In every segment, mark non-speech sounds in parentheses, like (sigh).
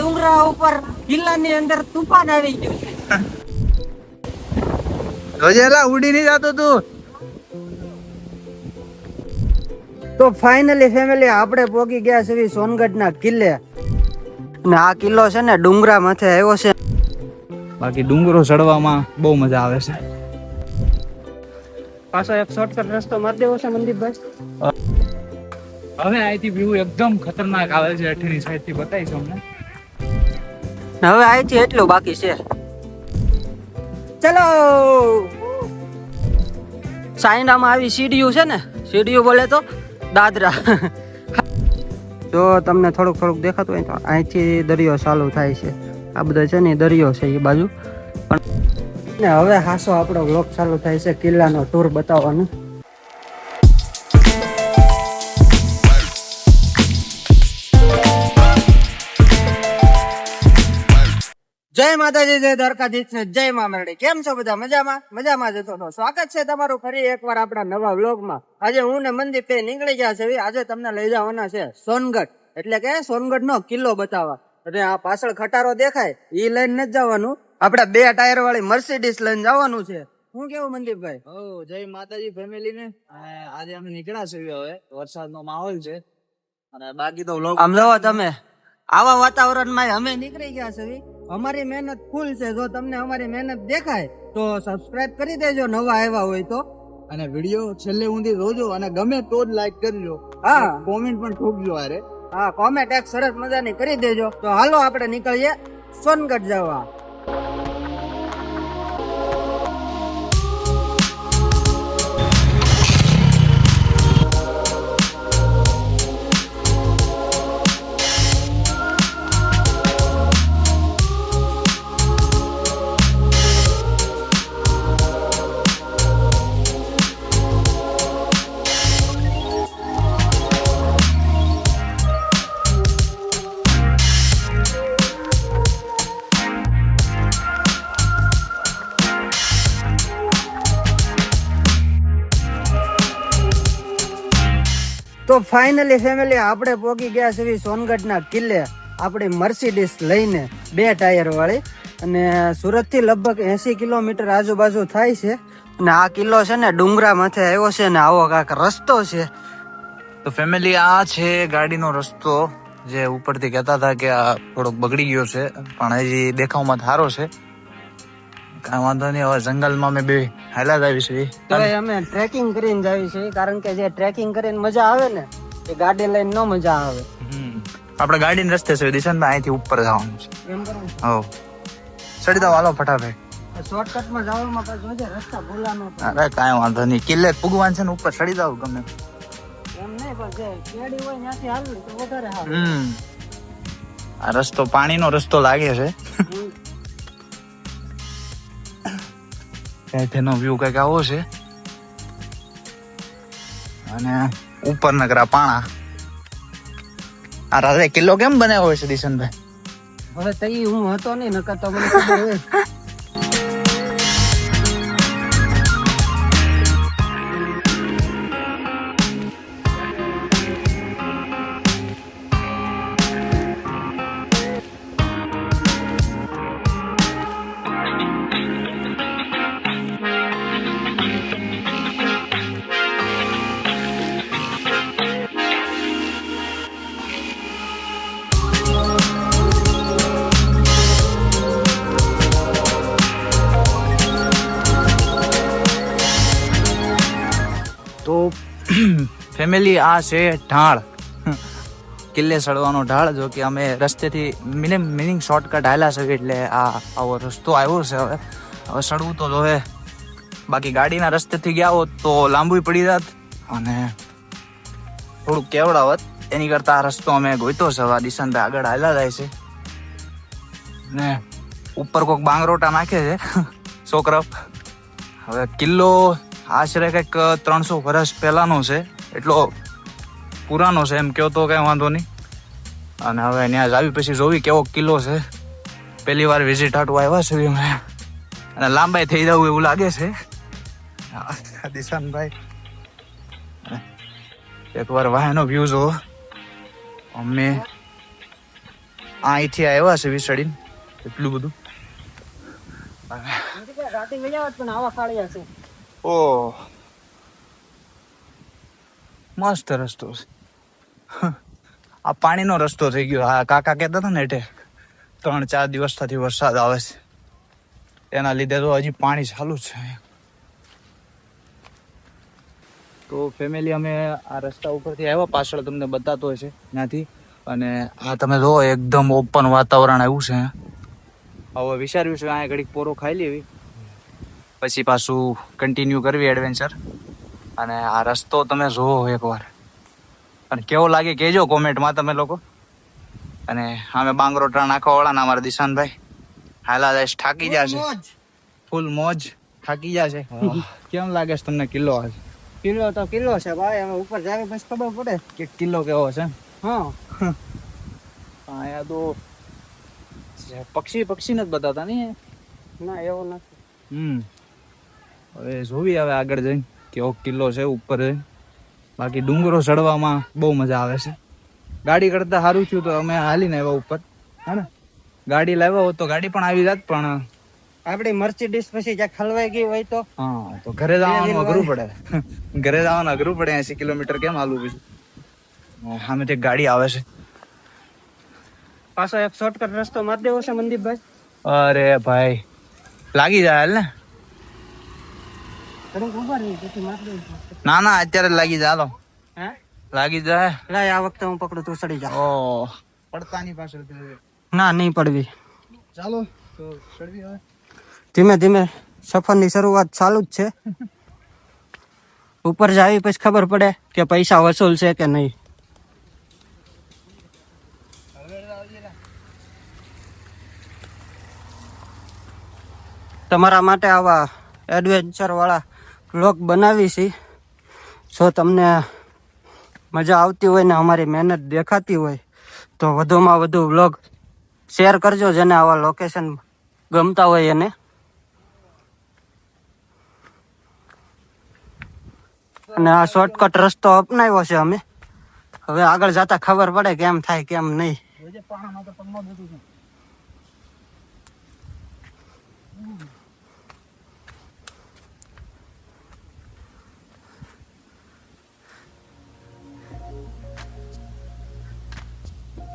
ડુંગરા ઉપર કિલ્લાની અંદર તુફાન આવી ગયું છે. રોજેલા ઉડી નહીં જતો તું. તો ફાઇનલી ફેમિલી આપણે પોગી ગયા છે સોનગઢના કિલ્લે. ને આ કિલ્લો છે ને ડુંગરા માથે આવ્યો છે. બાકી ડુંગરો ચડવામાં બહુ મજા આવે છે. પાછો એક શોર્ટકટ રસ્તો મારી દેવો છે મનદીપભાઈ. હવે અહીંથી વ્યૂ એકદમ ખતરનાક આવે છે અઠીની સાઈડથી બતાવીશ અમને હવે અહીંથી એટલું બાકી છે. ચલો! સાઈનામાં આવી સીડીયું છે ને સીડીયું બોલે તો દાદરા. જો તમને થોડુંક થોડુંક દેખાતું હોય તો અહીંથી દરિયો ચાલુ થાય છે. આ બધો છે ને દરિયો છે એ બાજુ. પણ ને હવે હાસો આપણો બ્લોક ચાલુ થાય છે, કિલ્લાનો ટૂર બતાવવાનું. જય માતાજી જય દ્વારકાધીશ જય મા મેરડી. કેમ છો બધા? મજામાં? મજામાં જતો તો સ્વાગત છે તમારું ફરી એકવાર આપણા નવા વ્લોગમાં. આજે હું ને મંદિર પે નીકળી ગયા છે આજે તમને લઈ જવાના છે સોનગઢ. એટલે કે સોનગઢ નો કિલ્લો બતાવવા. અને આ પાછળ ખટારો દેખાય ઈ લઈને નથી જવાનું. આપણે બે ટાયર વાળી મર્સિડીસ લઈને જવાનું છે. હું કેવું મનદીપભાઈ ઓ જય માતાજી ફેમિલી ને. આજે અમે નીકળ્યા છીએ હવે. વરસાદનો માહોલ છે. અને બાકી તો વ્લોગ આમ જવા તમે. આવા વાતાવરણમાં અમે નીકળી ગયા છે અમારી મહેનત ફૂલ છે. જો તમને અમારી મહેનત દેખાય તો સબસ્ક્રાઇબ કરી દેજો નવા આવ્યા હોય તો. અને વીડિયો છેલ્લે ઊંધી જોજો અને ગમે તો જ લાઈક કરજો. હા. કોમેન્ટ પણ ઠોકજો અરે હા કોમેન્ટ એક સરસ મજાની કરી દેજો. તો હાલો આપણે નીકળીએ સોનગઢ જવા. તો ફાઇનલી ફેમિલી આપણે પહોંચી ગયા છે સોનગઢના કિલ્લે, આપણી મર્સિડીસ લઈને બે ટાયર વાળી. અને સુરતથી લગભગ એસી કિલોમીટર આજુબાજુ થાય છે. અને આ કિલ્લો છે ને ડુંગરા માથે આવ્યો છે ને આવો કાંક રસ્તો છે. તો ફેમિલી આ છે ગાડીનો રસ્તો, જે ઉપરથી કહેતા હતા કે આ થોડોક બગડી ગયો છે, પણ હજી દેખાવમાં સારો છે. કાંઈ વાંધો નહીં હવે જંગલમાં અમે બે હાલા જ આવી છે તો અમે ટ્રેકિંગ કરીને જાવી છે કારણ કે જે ટ્રેકિંગ કરીને મજા આવે ને એ ગાડી લઈને ન મજા આવે. હમ. આપણે ગાડીને રસ્તે છે દિશાંત અહીંથી ઉપર જવાનું છે. એમ કરું હો. ચડી દો હાલો ફટાફટ. શોર્ટકટમાં જવામાં પછી જોજે રસ્તા ભૂલા અરે કાંઈ વાંધો નહીં. કિલ્લે પુગવાન છે ને ઉપર ચડી જાવ ગમે. એમ નહીં પણ જે કેડી હોય ત્યાંથી હાલવું તો વધારે સારું હમ. આ રસ્તો પાણીનો રસ્તો લાગે છે. ત્યાંથીનો વ્યૂ કંઈક આવો છે. અને ઉપર નગરા પાણા. આ રાત્રે કિલ્લો કેમ બનાવ્યો છે દિશનભાઈ? હવે તઈ હું હતો નહીં નકર તો મને ખબર હોય. (laughs) ફેમિલી આ છે ઢાળ. કિલ્લે ચડવાનો ઢાળ, જો કે અમે રસ્તેથી મિનિમ મિનિંગ શોર્ટકટ હાલ્યા છે, એટલે આ આવો રસ્તો આવ્યો છે હવે. હવે ચડવું તો જોવે. બાકી ગાડીના રસ્તેથી ગયા હોત તો લાંબુ પડી જાત. અને થોડુંક કેવડાવત. એની કરતા આ રસ્તો અમે ગોઈતો છે, હવે દિશાંત આગળ હાલ્યા જાય છે. ને ઉપર કોઈક બાંગરોટા નાખે છે. (laughs) છોકરા હવે કિલ્લો આશરે કંઈક ત્રણસો વર્ષ પહેલાંનો છે. એટલો પુરાનો છે, એમ કહો તો કંઈ વાંધો નહીં. અને હવે ત્યાં આવી, પછી જોવી કેવો કિલ્લો છે. પહેલી વાર વિઝિટ હાટવા આવ્યા છે અમે. અને લાંબાઈ થઈ જવું એવું લાગે છે. આ દિશાનભાઈ. એકવાર વાહનો વ્યૂ જુઓ. અમે અહીંથી આવ્યા છે વિસડીને એટલું બધું. મનદીપભાઈ, રાતે વહી આવત પણ આવા ખાળિયા છે ઓ. મસ્ત રસ્તો છે. આ પાણીનો રસ્તો થઈ ગયો. આ કાકા કહેતા હતા ને એટલે ત્રણ ચાર દિવસ થતી વરસાદ આવે છે. એના લીધે તો હજી પાણી ચાલુ છે. તો ફેમિલી અમે આ રસ્તા ઉપરથી આવ્યા. પાછળ તમને બતાતો હોય છે ત્યાંથી. અને આ તમે જો એકદમ ઓપન વાતાવરણ આવ્યું છે. હવે વિચાર્યું છે અહીંયા ઘડીક પોરો ખાઈ લેવી. પછી પાછું કન્ટિન્યુ કરવી એડવેન્ચર અને આ રસ્તો તમે જોવો એકવાર. અને કેવો લાગે કહેજો કોમેન્ટમાં તમે લોકો. અને અમે બાંગરોટા નાખવા વાળા ને અમારા દિશાનભાઈ. હાલા જાય થાકી જશે. ફૂલ મોજ થાકી જશે. (laughs) કેમ લાગે છે તમને કિલ્લો આજ કિલ્લો તો કિલ્લો છે ભાઈ હવે ઉપર જાય પછી ખબર પડે. કે કિલ્લો કેવો છે? હા. (laughs) અહીંયા તો પક્ષી પક્ષી નથી બતાવતા નહીં ના એવું નથી. હમ. હવે જોવી હવે આગળ જઈને કેવો કિલ્લો છે ઉપર જઈને. બાકી ડુંગરો ચડવામાં બહુ મજા આવે છે. ગાડી કરતાં સારું થયું તો અમે હાલીને આવ્યા ઉપર. હે ને? ગાડી લાવ્યા હોત તો ગાડી પણ આવી જાત પણ આપણી મર્સિડીઝ પછી જ્યાં ખલવાઈ ગઈ હોય તો? હા તો ઘરે જવાનું અઘરું પડે. (laughs) ઘરે જવાનું અઘરું પડે એસી કિલોમીટર કેમ હાલવું પછી સામે તે ગાડી આવે છે. પાછો એક શોર્ટકટ રસ્તો મારી દેવો છે મનદીપભાઈ અરે ભાઈ લાગી જાય હાલ ને ઘડીક ઊભા રહી પછી મારી દેવું છે. ના ના અત્યારે લાગી જાય હાલો. લાગી જાય. લાય આ વખતે હું પકડું તું સડી જા. ઓ. પડતાની પાછળ ના નહીં પડવી. ચાલો તો સડવી હવે. ધીમે ધીમે સફરની શરૂઆત ચાલુ જ છે. ઉપર જાવી પછી ખબર પડે કે પૈસા વસૂલ છે કે નહીં. તમારા માટે આવા એડવેન્ચર વાળા બ્લોગ બનાવી છે. જો તમને મજા આવતી હોય ને અમારી મહેનત દેખાતી હોય, તો વધુમાં વધુ વ્લોગ શેર કરજો જેને આવા લોકેશન ગમતા હોય એને. અને આ શોર્ટકટ રસ્તો અપનાવ્યો છે અમે. હવે આગળ જતા ખબર પડે કેમ થાય, કેમ નહીં.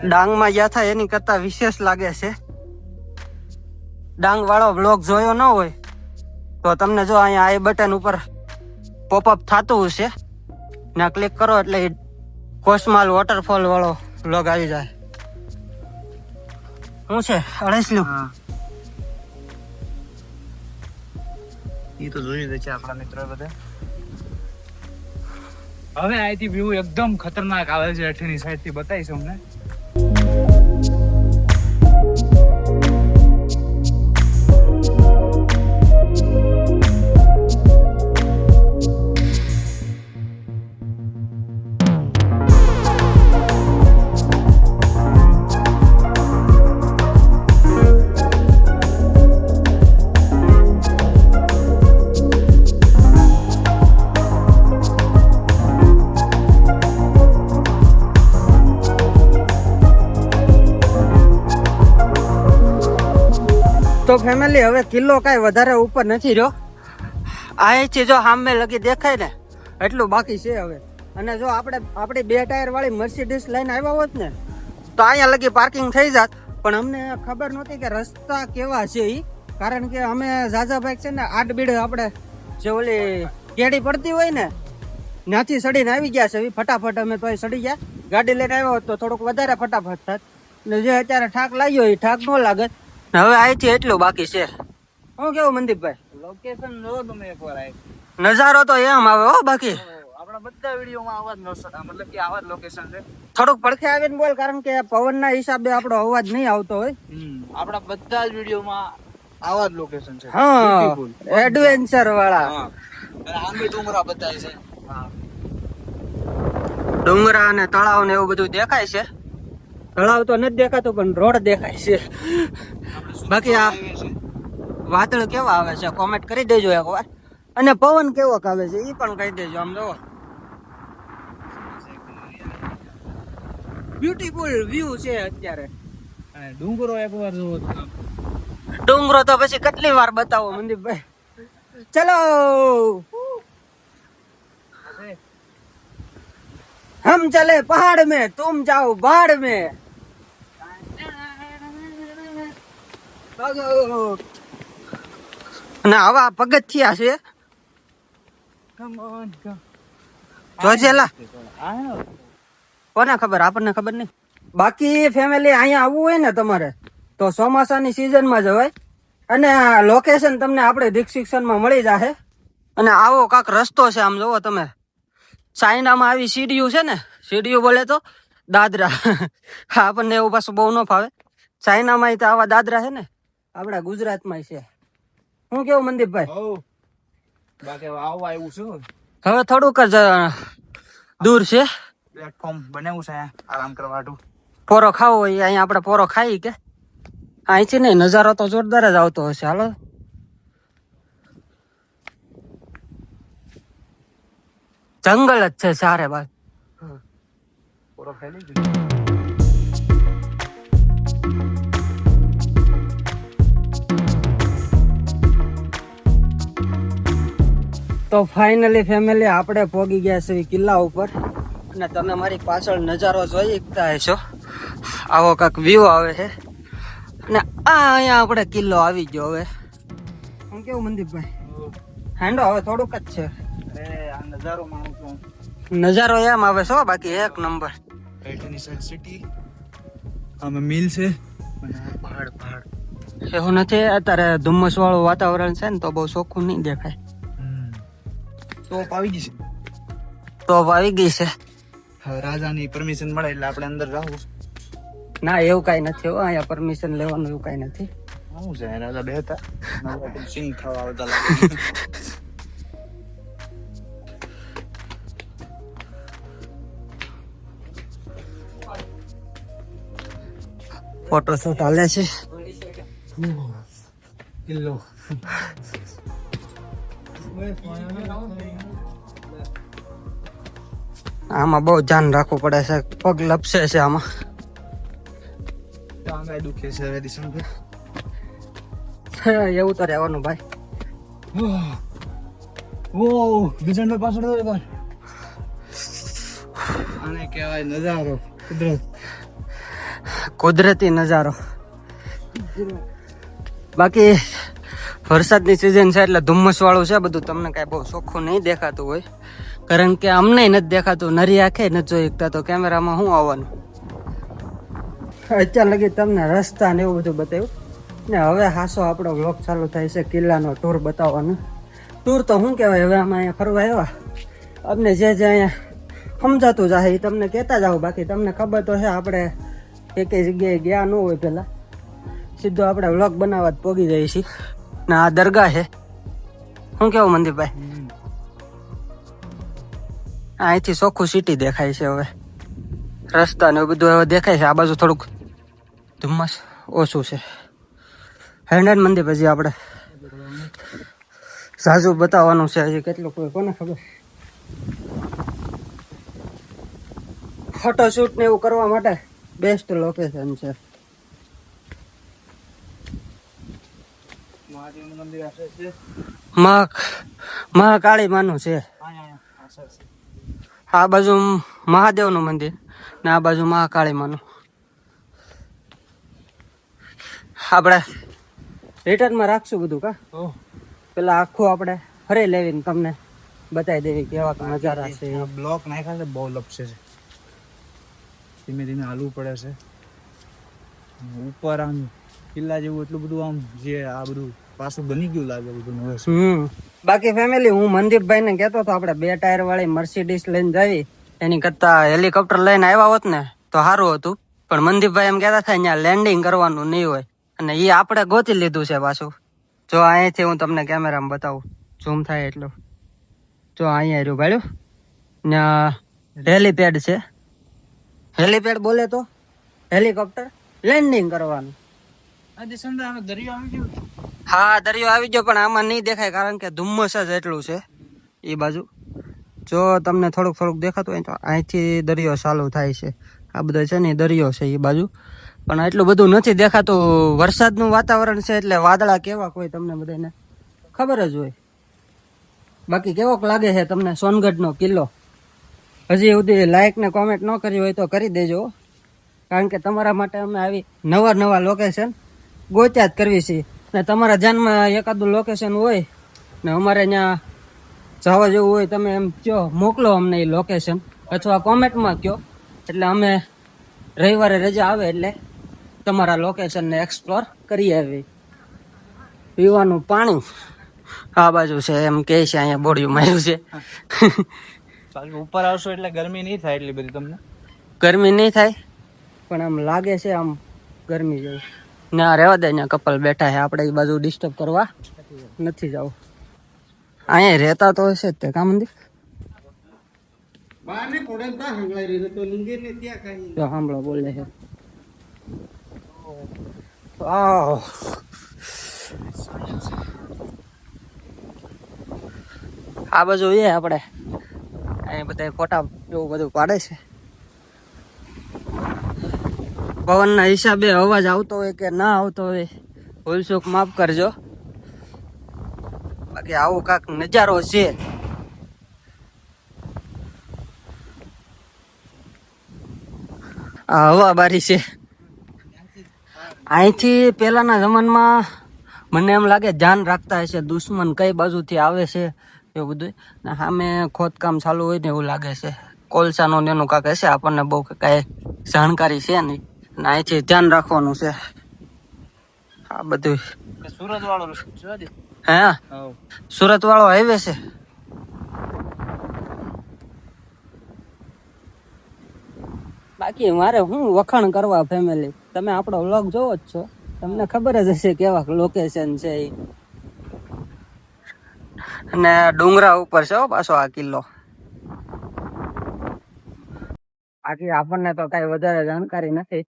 ડાંગમાં ગયા હતા એની કરતા વિશેષ લાગે છે. ડાંગ વાળો બ્લોગ જોયો ન હોય તો તમને જો અહીંયા આઈ બટન ઉપર પોપઅપ થતું હશે. ને ક્લિક કરો એટલે કોસમાલ વોટરફોલ વાળો બ્લોગ આવી જાય. શું છે? અઢાઈસલું હા. એ તો જોયું જ છે આપણા મિત્રો બધા. હવે અહીંથી વ્યૂ એકદમ ખતરનાક આવે છે અઠીની સાઈડથી બતાવીશ અમને તો ફેમિલી હવે કિલ્લો કાંઈ વધારે ઉપર નથી રહ્યો. અહીંથી જો સામે લગી દેખાય ને, એટલું બાકી છે હવે. અને જો આપણે, આપણી બે ટાયર વાળી મર્સિડીઝ લઈને આવ્યા હોત ને, તો અહીંયા લગી પાર્કિંગ થઈ જાત. પણ અમને ખબર નહોતી કે રસ્તા કેવા છે એ કારણ કે અમે ઝાઝા બાઈક છે ને આઠ બીડ આપણે જે ઓલી કેડી પડતી હોય ને નાથી સડીને આવી ગયા છે. ફટાફટ અમે તોય સડી ગયા. ગાડી લઈને આવ્યા હોત તો થોડુંક વધારે ફટાફટ થાત. ને જે અત્યારે ઠાક લાગ્યો એ ઠાક ન લાગે. હવે અહીંથી એટલું બાકી છે. શું કેવું મનદીપભાઈ લોકેશન જો તમે એકવાર આય નજારો તો એમ આવે હો બાકી. આપણા બધા વિડીયોમાં આવા જ નો- મતલબ કે આવા જ લોકેશન છે. થોડુંક પડખે આવીને બોલ કારણ કે પવનના હિસાબે આપણો અવાજ નહીં આવતો હોય. આપણા બધા જ વિડીયોમાં આવા જ લોકેશન છે. હા. એડવેન્ચર વાળા. હા. આંબી ડુંગરા બતાય છે. હા. ડુંગરા અને તળાવ ને એવું બધું દેખાય છે? તળાવ તો નથી દેખાતું પણ રોડ દેખાય છે. બાકી આ વાતળ કેવા આવે છે? કોમેન્ટ કરી દેજો એકવાર. અને પવન કેવો આવે છે? એ પણ કહી દેજો આમ જોવો. બ્યુટીફુલ વ્યૂ છે અત્યારે. ડુંગરો એકવાર જોવો ડુંગરો તો પછી કેટલી વાર બતાવો મનદીપભાઈ ચલો. હમ ચલે પહાડ મેં તુમ જાઓ ભાડ મેં. અને આવા પગથિયા છે. જોજેલા કોને ખબર? આપણને ખબર નહીં. બાકી ફેમિલી અહીંયા આવવું હોય ને તમારે તો ચોમાસાની સિઝનમાં જવાય અને લોકેશન તમને આપણે ડિસ્ક્રિપ્શનમાં મળી જશે અને આવો કાંક રસ્તો છે આમ જોવો તમે. ચાઇનામાં આવી સીડીયું છે ને સીડીયું બોલે તો દાદરા. હા (laughs) આપણને એવું પાછું બહુ ન ફાવે. ચાઇનામાં તો આવા દાદરા છે ને. આપણા ગુજરાતમાં છે. હું કેવું મનદીપભાઈ. બાકી આવવા આવ્યું છું હવે થોડુંક જ દૂર છે. પ્લેટફોર્મ બનાવ્યું છે આરામ કરવા હાટુ. પોરો ખાવો હોય અહીંયા આપણે પોરો ખાઈ કે. અહીંથી નહીં નજારો તો જોરદાર જ આવતો હશે. હાલો. જંગલ જ છે સારે બાદ પોરો ખાઈ લીધું તો ફાઇનલી ફેમિલી આપણે પોગી ગયા છે કિલ્લા ઉપર. અને તમે મારી પાછળ નજારો જોઈ શકતા હશો. આવો કાંક વ્યૂ આવે છે. અને આ અહીંયા આપણે કિલ્લો આવી ગયો હવે. હું કેવું મનદીપભાઈ હેન્ડો હવે થોડુંક જ છે. અરે આ નજારો માણું છું નજારો એમ આવે છો બાકી એક નંબર પેટની સાઈડ સિટી અમે મિલ છે. પહાડ પહાડ. એવું નથી અત્યારે ધુમ્મસ વાળું વાતાવરણ છે ને તો બહુ ચોખ્ખું નહીં દેખાય. તોપ આવી ગઈ છે? ટોપ આવી ગઈ છે. રાજાની પરમિશન મળે એટલે આપણે અંદર જવું ના એવું કઈ નથી હો અહીંયા પરમિશન લેવાનું એવું કઈ નથી. શું છે રાજા બે હતા સિંગ ખાવા આવતા લાગે ફોટોશૂટ હાલે છે. કિલ્લો. આમાં બહુ ધ્યાન રાખવું પડે છે. પગ લપસે છે આમાં. ટાંગા દુખે છે હવે (laughs) એવું તો રહેવાનું ભાઈ. ઓ બીજા તો પાછળ તો ભાઈ. આને કહેવાય નજારો કુદરત. કુદરતી નજારો. બાકી વરસાદની સિઝન છે એટલે ધુમ્મસ વાળું છે બધું. તમને કાંઈ બહુ ચોખ્ખું નહીં દેખાતું હોય. કારણ કે અમને નથી દેખાતું, નરી આંખે ન જોઈ શકતા, તો કેમેરામાં શું આવવાનું? અત્યાર લગી તમને રસ્તા ને એવું બધું બતાવ્યું. ને હવે હાસો આપણો વ્લોગ ચાલુ થાય છે, કિલ્લાનો ટૂર બતાવવાનો. ટૂર તો શું કહેવાય, હવે આમાં અહીંયા ફરવા આવ્યા. અમને જે જે અહીંયા સમજાતું જાય એ તમને કહેતા જાઓ બાકી તમને ખબર તો છે, આપણે એક જગ્યાએ ગયા ન હોય પહેલાં. સીધો આપણે વ્લોગ બનાવવા જ પોગી જઈએ છીએ. ને આ દરગાહ છે. શું કેવું મંદિરભાઈ? અહીંથી ચોખ્ખું સિટી દેખાય છે હવે. રસ્તા ને એવું બધું હવે દેખાય છે. આ બાજુ થોડુંક ધુમ્મસ ઓછું છે. હેન્ડન મંદિર પછી આપણે સાજુ બતાવવાનું છે હજી કેટલું કોઈ કોને ખબર. ફોટોશૂટ ને એવું કરવા માટે બેસ્ટ લોકેશન છે. આશે મહા મહાકાળી માનું છે અહીંયા અહીંયા આશે છે આ બાજુ મહાદેવનું મંદિર ને આ બાજુ મહાકાળી માનું આપણે રિટર્નમાં રાખશું બધું કા? પેલા આખું આપણે ફરી લેવીને તમને બતાવી દેવી કેવા નજારા છે. બ્લોક નાખ્યા છે બહુ લપસે છે. ધીમે ધીમે હાલવું પડે છે. ઉપર આમ કિલ્લા જેવું એટલું બધું આમ જે આ બધું પાછું બની ગયું લાગે બધું બાકી ફેમિલી હું મનદીપભાઈ ને કહેતો હતો, આપણે બે ટાયર વાળી મર્સિડીસ લઈને જાવી. એની કરતા હેલિકોપ્ટર લઈને આવ્યા હોત ને, તો સારું હતું. પણ મનદીપભાઈ એમ કહેતા થાય અહીંયા લેન્ડિંગ કરવાનું નહીં હોય. અને એ આપણે ગોતી લીધું છે પાછું. જો અહીંથી હું તમને કેમેરામાં બતાવું. ઝૂમ થાય એટલું. જો અહીંયા રહ્યું ભાડ્યું. ને હેલીપેડ છે. હેલીપેડ બોલે તો? હેલિકોપ્ટર લેન્ડિંગ કરવાનું. હા, દરિયો આવી ગયો, પણ આમાં નહીં દેખાય કારણ કે ધુમ્મસ જ એટલું છે એ બાજુ. જો તમને થોડુંક થોડુંક દેખાતું હોય તો અહીંથી દરિયો ચાલુ થાય છે. આ બધો છે ને દરિયો છે એ બાજુ. પણ એટલું બધું નથી દેખાતું. વરસાદનું વાતાવરણ છે એટલે વાદળા કેવા હોય તમને બધાને ખબર જ હોય. બાકી કેવોક લાગે છે તમને સોનગઢનો કિલ્લો? હજી સુધી લાઈક ને કોમેન્ટ ન કરી હોય તો કરી દેજો કારણ કે તમારા માટે અમે આવી નવા નવા લોકેશન ગોત્યા જ કરવી છે. ને તમારા ધ્યાનમાં એકાદું લોકેશન હોય ને અમારે અહીંયા જવા જેવું હોય તમે એમ કહો મોકલો અમને એ લોકેશન અથવા કોમેન્ટમાં કહો એટલે અમે રવિવારે રજા આવે એટલે તમારા લોકેશનને એક્સપ્લોર કરી આવી પીવાનું પાણી આ બાજુ છે એમ કે છે અહીંયા બોડિયું માર્યું છે. ઉપર આવશો એટલે ગરમી નહીં થાય એટલી બધી તમને? ગરમી નહીં થાય પણ આમ લાગે છે આમ ગરમી જેવું. ના રહેવા દે અહીંયા કપલ બેઠા છે. આપણે એ બાજુ ડિસ્ટર્બ કરવા નથી જવું. અહીંયા રહેતા તો હશે જ તે કા મંદિર? સાંભળો બોલે છે. આ બાજુ એ આપણે. અહીંયા બધા ફોટા એવું બધું પાડે છે. પવનના હિસાબે અવાજ આવતો હોય કે ના આવતો હોય ભૂલચૂક માફ કરજો. બાકી આવો કાંક નજારો છે. આ હવા બારી છે. અહીંથી પહેલાના જમાનામાં મને એમ લાગે ધ્યાન રાખતા હશે, દુશ્મન કઈ બાજુથી આવે છે એવું બધું સામે ખોદકામ ચાલુ હોય ને એવું લાગે છે. કોલસાનું ને એનું કાંક હશે આપણને બહુ કાંઈ જાણકારી છે નહીં. ને અહીંથી ધ્યાન રાખવાનું છે. આ બધું સુરત વાળો હે? સુરત વાળો હાઈવે છે? બાકી મારે હું વખાણ કરવા ફેમિલી તમે આપણો વ્લોગ જોવો જ છો. તમને ખબર જ હશે કેવા લોકેશન છે એ અને ડુંગરા ઉપર છે હો પાછો આ કિલ્લો. બાકી આપણને તો કઈ વધારે જાણકારી નથી.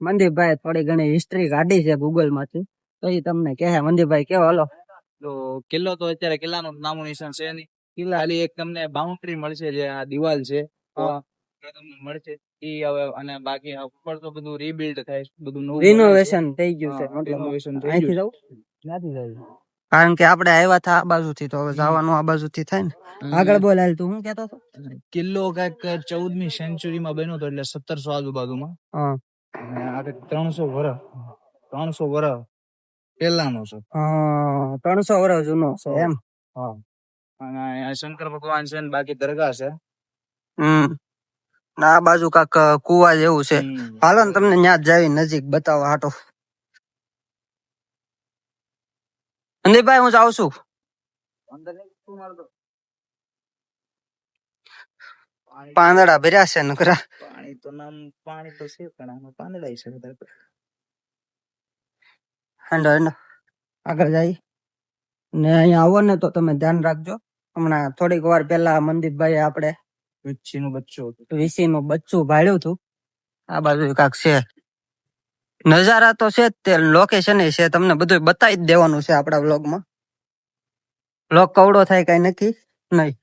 મંદીપભાઈ થોડી ઘણી હિસ્ટ્રી કાઢી છે ગૂગલમાંથી. તો એ તમને કહે મનદીપભાઈ કેવો હલો. તો કિલ્લો તો અત્યારે કિલ્લાનું નામું નિશાન છે નહીં. કિલ્લા ખાલી એક તમને બાઉન્ડ્રી મળશે જે આ દિવાલ છે. તમને મળશે. ઈ હવે અને બાકી ઉપર તો બધું રીબિલ્ડ થાય બધું નવું રિનોવેશન થઈ ગયું છે મતલબ renovation થઈ ગયું જવું? નથી જવું? કારણ કે આપણે આવ્યા હતા આ બાજુથી તો હવે જવાનું આ બાજુથી થાય ને. આગળ બોલ હાલ તું હું કેતો હતો? કિલ્લો કંઈક ચૌદમી સેન્ચુરીમાં બન્યો હતો એટલે સત્તરસો આજુબાજુમાં. ત્રણસો વર્ષ ત્રણસો વર્ષ પહેલાનો છે. ત્રણસો વર્ષ જૂનો છે એમ? હા. અને શંકર ભગવાન છે ને બાકી દરગાહ છે. હમ. આ બાજુ કાક કુવા જેવું છે. હાલો ને તમને ત્યાં જાવી નજીક બતાવો હાટો. સંદીપભાઈ હું જાઉં છું. પાંદડા ભર્યા છે નકરા. તો નામ પાણી તો છે પણ આમાં પાંદડા છે વધારે. હેંડો હેંડો આગળ જાય. ને અહીંયા આવો ને તો તમે ધ્યાન રાખજો. હમણાં થોડીક વાર પહેલા મનદીપભાઈ આપણે નું બચ્ચું. વીસી નું બચ્ચું ભાડ્યું હતું. આ બાજુ કાંક છે. નજારા તો છે તે લોકેશન છે. તમને બધું બતાવી જ દેવાનું છે આપણા વ્લોગમાં. વ્લોગ કવડો થાય કઈ નક્કી નહીં.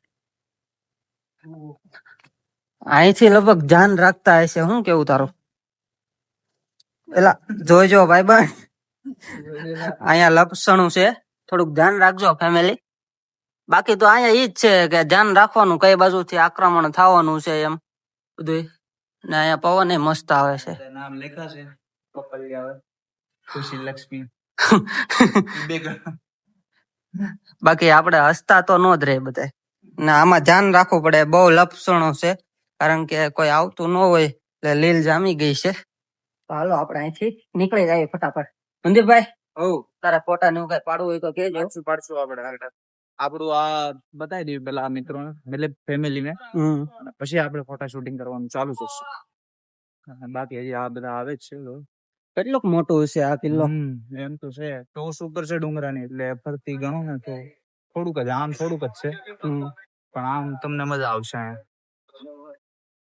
અહીંથી લગભગ ધ્યાન રાખતા હશે. શું કેવું તારું? પેલા જોજો ભાઈ બન અહીંયા લક્ષણું છે. થોડુંક ધ્યાન રાખજો ફેમિલી બાકી તો અહીંયા ઈ જ છે કે ધ્યાન રાખવાનું કઈ બાજુથી આક્રમણ થવાનું છે એમ. બધું ને અહીંયા પવન મસ્ત આવે છે. નામ લેખાશે. આવે ખુશી લક્ષ્મી. (laughs) બાકી આપણે હસતા તો નો જ રહે બધા ને આમાં ધ્યાન રાખવું પડે. બહુ લપસણો છે. કારણ કે કોઈ આવતું ન હોય એટલે લીલ જામી ગઈ છે. તો હાલો આપણે અહીંથી નીકળી જઈએ ફટાફટ. મંદિરભાઈ હોવ તારા ફોટા ને એવું કઈ પાડવું હોય તો કેજો પાડશું પાડશું આપણે આપણું આ બતાવી દઈએ પેલા આ મિત્રો એટલે ફેમિલી ને હમ પછી આપણે ફોટા શૂટિંગ કરવાનું ચાલુ કરશું બાકી હજી આ બધા આવે જ છે કેટલોક મોટો છે આ કિલ્લો? એમ તો છે. ટોસ ઉપર છે ડુંગરાની એટલે ફરતી ગણો ને તો થોડુંક જ આમ થોડુંક જ છે. હમ. પણ આમ તમને મજા આવશે અહીંયા.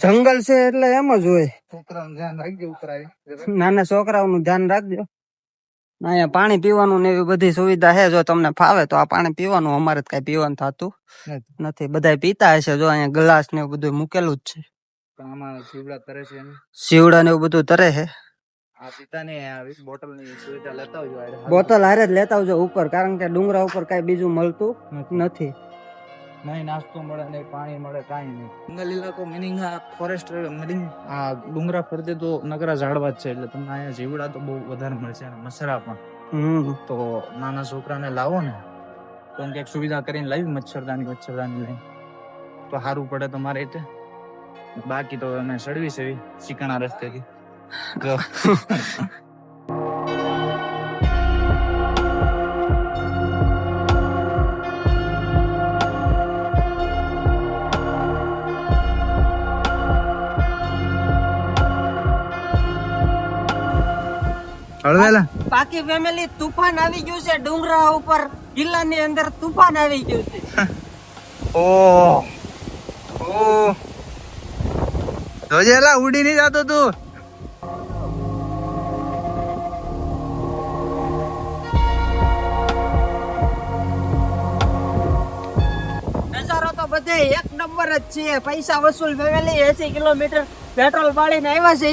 જંગલ છે એટલે એમ જ હોય. છોકરાનું ધ્યાન રાખજો ઉપરાય નાના છોકરાઓનું ધ્યાન રાખજો. અહીંયા પાણી પીવાનું ને એવી બધી સુવિધા છે જો તમને ફાવે તો આ પાણી પીવાનું અમારે કઈ પીવાનું થતું નથી. બધા પીતા હશે જો અહીંયા ગ્લાસ ને એવું બધું મૂકેલું જ છે. શિવડા તરે છે ને ને એવું બધું તરે છે. બોટલ હારે. જ લેતા આવજો ઉપર કારણ કે ડુંગરા ઉપર કઈ બીજું મળતું નથી. નહીં નાસ્તો મળે નહીં પાણી મળે કાંઈ નહીં. જંગલ ઇલાકો મિનિંગ આ ફોરેસ્ટ મિનિંગ આ ડુંગરા ફરતે તો નકરા ઝાડવા જ છે એટલે તમને અહીંયા જીવડા તો બહુ વધારે મળશે અને મસરા પણ. હમ. તો નાના છોકરાને લાવો ને તો કંઈક સુવિધા કરીને લાવી મચ્છરદાની મચ્છરદાની લઈ તો સારું પડે તમારે રીતે બાકી તો અમે સડવી સેવી શીકણા રસ્તેથી. (laughs) હળવેલા. પાકી ફેમિલી તુફાન આવી ગયું છે ડુંગરા ઉપર કિલ્લાની અંદર તુફાન આવી ગયું છે. ઓ ઓ. જોજેલા ઉડી નહીં જતો તું. બધે એક નંબર જ છે. પૈસા વસૂલ ફેમિલી એસી કિલોમીટર પેટ્રોલ પાડીને આવ્યા છે.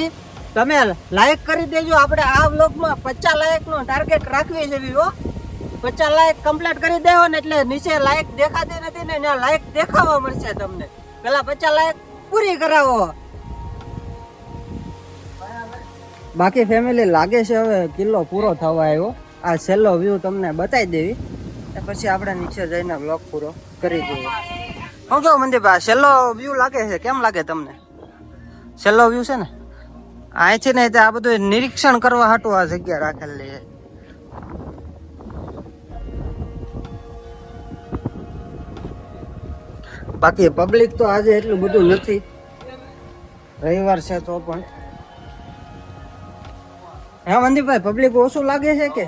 તમે લાયક કરી દેજો. આપણે આ વ્લોગમાં પચાસ લાયકનો ટાર્ગેટ રાખવી જેવી, હો. પચાસ લાયક કમ્પ્લીટ કરી દેવો ને એટલે નીચે લાયક દેખાતી નથી ને ત્યાં લાયક દેખાવા મળશે તમને. પેલા પચાસ લાયક પૂરી કરાવો. બાકી ફેમિલી લાગે છે હવે, કિલ્લો પૂરો થવા આવ્યો. આ છેલ્લો વ્યૂ તમને બતાવી દેવી. પછી આપણે નીચે જઈને બ્લોગ પૂરો કરી દઈએ. હું કેવું મંદિરભાઈ છેલ્લો વ્યૂ લાગે છે? કેમ લાગે તમને? છેલ્લો વ્યૂ છે ને? અહીંથી ને આ બધું નિરીક્ષણ કરવા હાટું આ જગ્યા રાખેલી છે. બાકી પબ્લિક તો આજે એટલું બધું નથી. રવિવાર છે તો પણ. હા મંદીપભાઈ પબ્લિક ઓછું લાગે છે કે?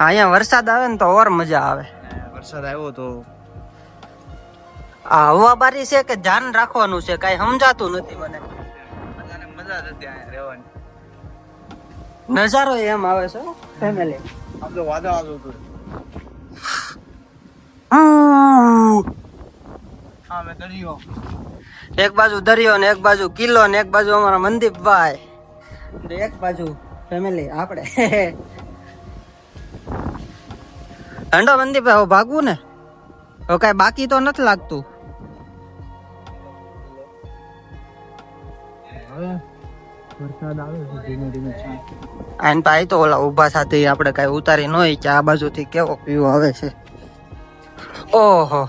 અહીંયા વરસાદ આવે ને તો ઓર મજા આવે. વરસાદ આવ્યો તો આ હવાબારી છે કે ધ્યાન રાખવાનું છે? કઈ સમજાતું નથી મને. મજા જ અહીંયા રહેવાની. નજારો એમ આવે છે ફેમિલી આમ તો વાદળ આવતું હતું હા મેં દરિયો. એક બાજુ દરિયો ને એક બાજુ કિલ્લો ને એક બાજુ અમારા મનદીપભાઈ ને એક બાજુ ફેમિલી આપણે. હંડો મનદીપભાઈ ભાગવું ને? હવે કઈ બાકી તો નથી લાગતું. હવે વરસાદ આવે છે ધીમે ધીમે છાંટ. ભાઈ તો ઓલા ઊભા સાથે આપણે કઈ ઉતારી ન હોય કે આ બાજુથી કેવો વ્યૂ આવે છે. ઓહો.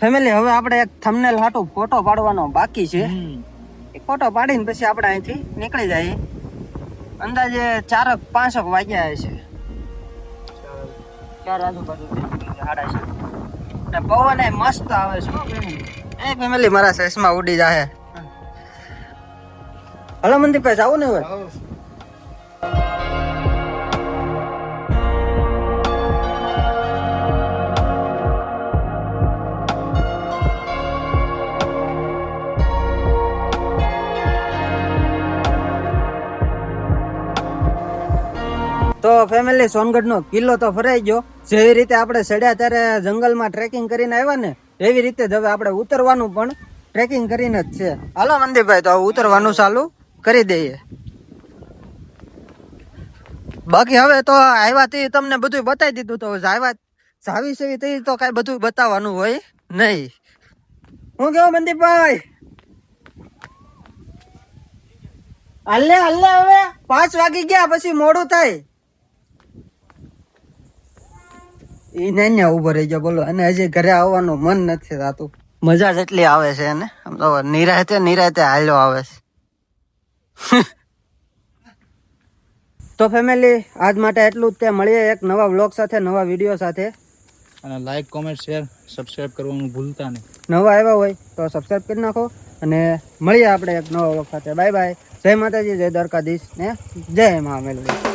ફેમિલી હવે આપણે એક થંબનેલ હાટો ફોટો પાડવાનો બાકી છે. એ ફોટો પાડીને પછી આપણે અહીંથી નીકળી જઈએ. અંદાજે ચારક પાંચક વાગ્યા છે ચાર આજુબાજુ સાડા છે, ચાર. ને પવન એ મસ્ત આવે છે એ ફેમિલી મારા ચશ્મા ઉડી જાહે. હલો મનદીપભાઈ જાવું ને હવે? તો ફેમિલી સોનગઢ નો કિલ્લો તો ફરાઈ ગયો. જેવી રીતે આપણે ચડ્યા ત્યારે જંગલમાં ટ્રેકિંગ કરીને આવ્યા ને, એવી રીતે હવે આપણે ઉતરવાનું પણ ટ્રેકિંગ કરીને જ છે. હાલો મંદીરભાઈ, તો ઉતરવાનું ચાલુ કરી દઈએ. બાકી હવે તો આવ્યા તે તમને બધું બતાવી દીધું તો આવ્યા જાવી સેવી તે તો કઈ બધું બતાવવાનું હોય નહીં. હું કેવું મંદીરભાઈ? હાલે હાલે હવે. પાંચ વાગી ગયા, પછી મોડું થાય. ઈ ને ઊભો રહી ગયો બોલો. અને હજી ઘરે આવવાનું મન નથી થતું. મજા જેટલી આવે છે એને. આમ તો નિરાતે નિરાતે હાલ્યો આવે છે. (laughs) તો ફેમિલી આજ માટે એટલું જ. તે મળીએ એક નવા વ્લોગ સાથે નવા વીડિયો સાથે. અને લાઈક કોમેન્ટ શેર સબસ્ક્રાઇબ કરવાનું ભૂલતા નહીં. નવા આવ્યા હોય તો સબસ્ક્રાઇબ કરી નાખો. અને મળીએ આપણે એક નવા વ્લોગ સાથે. બાય બાય જય માતાજી જય દ્વારકાધીશ ને જય મા મેલડી